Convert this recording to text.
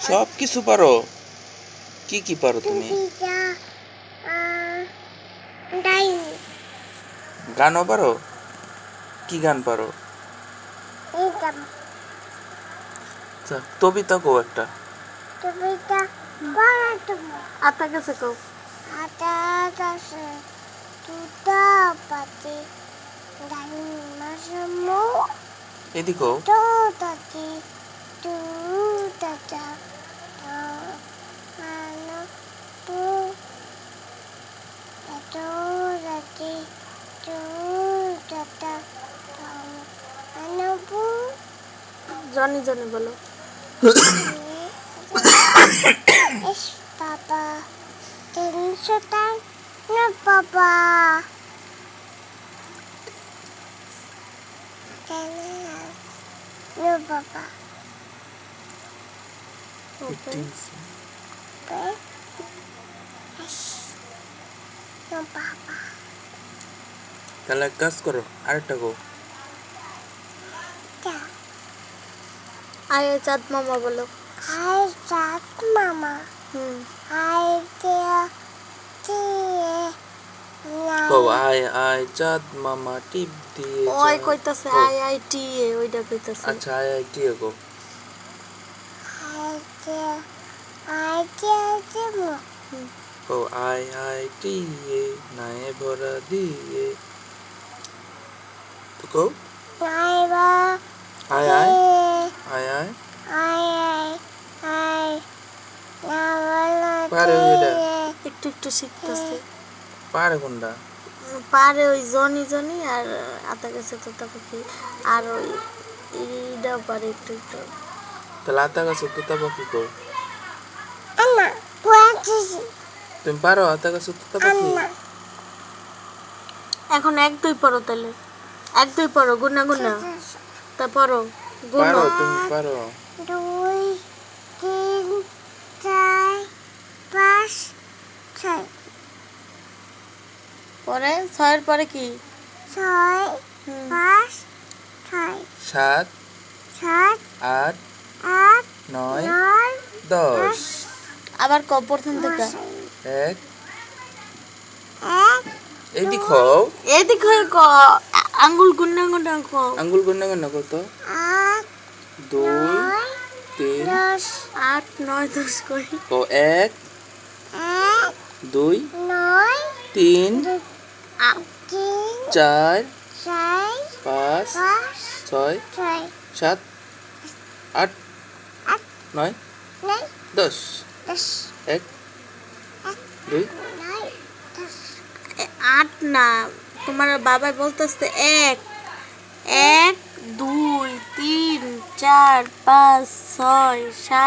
সব কিছু পারো। কি কি পারো তুমি? গানও পারো? কি গান পারো? এটা আচ্ছা, কবিতা কো একটা। আতা পাতি মাসমো তো তাতা তো আনো তু এতো রাতি তু তাতা তো আনো পু জনি জনি বলো. No papa. No papa. তাহলে এক কাজ করো আরেকটা গো. আয়ে চাঁদ মামা বলো Hi, Jack mama. হুম dear. Dear. ও আয় আয় চাঁদ মামা টিপ দিয়ে ওই কইতাছে আই আই টি এ ওইটা কইতাছে আচ্ছা আয় আয় টি গো dear. Dear. ও আয় আয় টি এ নায়ে ভরা দিয়ে কও Naiba. আয় আয় Dear. আয় আয় Ai ai ai Navala পারে ওইটা একটু একটু শিখতেছে পারে কোনটা? পারে ওই জনি জনি আর আতা গেছে তোতা পাখি। আর ওই এইটাও পারে একটু একটু। তাহলে আতা গাছে তোতা পাখি কও তুমি পারো আতা গাছে তোতা পাখি? এখন এক দুই পড়ো তাহলে। এক দুই পড়ো গুনা গুনা তা পড়ো গুনা পারো তুমি পারো দুই তিন চার পাঁচ ছয়। পরে? ছয়ের পরে কি? ছয় পাঁচ ছয়। সাত সাত আট আট নয় নয় দশ। আবার ক প্রথম থেকে? এক। এক খাও এদিক হয়ে ক। আঙ্গুল গুন্না গুন্না ক আঙ্গুল গন্না গন্না কত আট দুই তিন আট নয় দশ করি। ও এক দুই নয় তিন চার পাঁচ পাঁচ ছয় সাত আট নয় দশ। এক দুই আট না তোমার বাবা বলতেছে এক এক দুই তিন চার পাঁচ ছয় সাত।